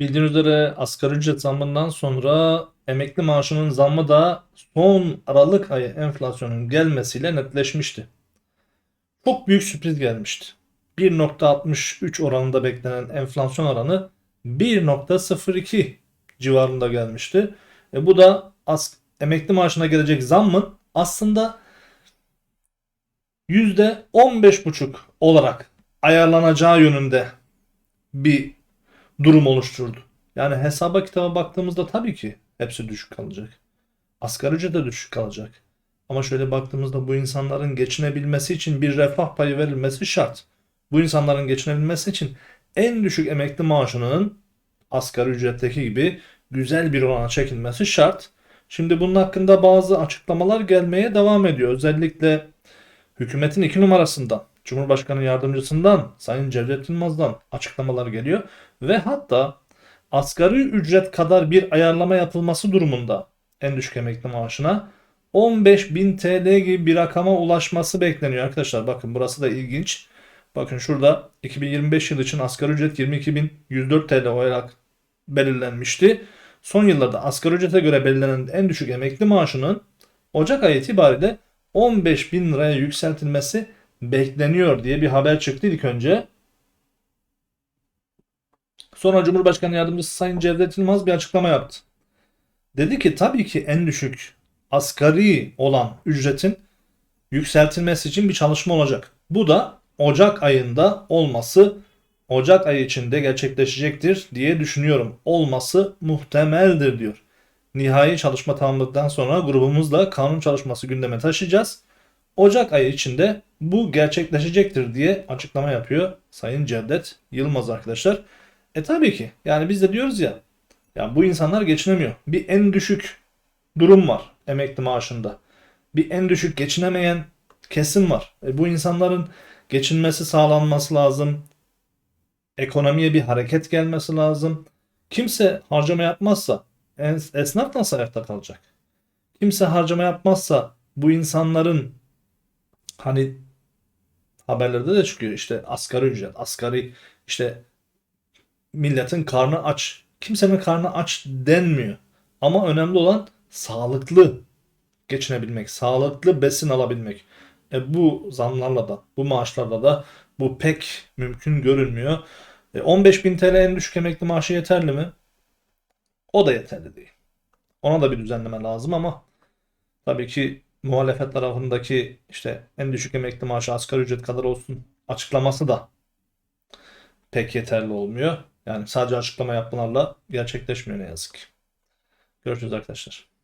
Bildiğiniz üzere asgari ücret zammından sonra emekli maaşının zammı da son Aralık ayı enflasyonun gelmesiyle netleşmişti. Çok büyük sürpriz gelmişti. 1.63 oranında beklenen enflasyon oranı 1.02 civarında gelmişti. E bu da as emekli maaşına gelecek zammın aslında %15,5 olarak ayarlanacağı yönünde bir durum oluşturdu. Yani hesaba kitaba baktığımızda tabii ki hepsi düşük kalacak. Asgari ücret de düşük kalacak. Ama şöyle baktığımızda bu insanların geçinebilmesi için bir refah payı verilmesi şart. Bu insanların geçinebilmesi için en düşük emekli maaşının asgari ücretteki gibi güzel bir orana çekilmesi şart. Şimdi bunun hakkında bazı açıklamalar gelmeye devam ediyor. Özellikle hükümetin iki numarasından, Cumhurbaşkanı yardımcısından, Sayın Cevdet Yılmaz'dan açıklamalar geliyor. Ve hatta asgari ücret kadar bir ayarlama yapılması durumunda en düşük emekli maaşına 15.000 TL gibi bir rakama ulaşması bekleniyor arkadaşlar. Bakın burası da ilginç. Bakın şurada 2025 yılı için asgari ücret 22.104 TL olarak belirlenmişti. Son yıllarda asgari ücrete göre belirlenen en düşük emekli maaşının Ocak ayı itibariyle 15.000 liraya yükseltilmesi bekleniyor diye bir haber çıktı ilk önce. Sonra Cumhurbaşkanı Yardımcısı Sayın Cevdet Yılmaz bir açıklama yaptı. Dedi ki tabii ki en düşük asgari olan ücretin yükseltilmesi için bir çalışma olacak. Bu da Ocak ayında olması Ocak ayı içinde gerçekleşecektir diye düşünüyorum. Olması muhtemeldir diyor. Nihai çalışma tamamladıktan sonra grubumuzla kanun çalışması gündeme taşıyacağız. Ocak ayı içinde bu gerçekleşecektir diye açıklama yapıyor Sayın Cevdet Yılmaz arkadaşlar. E tabii ki yani biz de diyoruz ya ya bu insanlar geçinemiyor. Bir en düşük durum var emekli maaşında. Bir en düşük geçinemeyen kesim var. E bu insanların geçinmesi sağlanması lazım. Ekonomiye bir hareket gelmesi lazım. Kimse harcama yapmazsa es- esnaf nasıl ayakta kalacak? Kimse harcama yapmazsa bu insanların hani haberlerde de çıkıyor işte asgari ücret, asgari işte milletin karnı aç. Kimsenin karnı aç denmiyor. Ama önemli olan sağlıklı geçinebilmek, sağlıklı besin alabilmek. E bu zamlarla da, bu maaşlarla da bu pek mümkün görünmüyor. E 15.000 TL en düşük emekli maaşı yeterli mi? O da yeterli değil. Ona da bir düzenleme lazım ama tabii ki muhalefet tarafındaki işte en düşük emekli maaşı asgari ücret kadar olsun açıklaması da pek yeterli olmuyor. Yani sadece açıklama yapmalarla gerçekleşmiyor ne yazık ki. Görüşürüz arkadaşlar.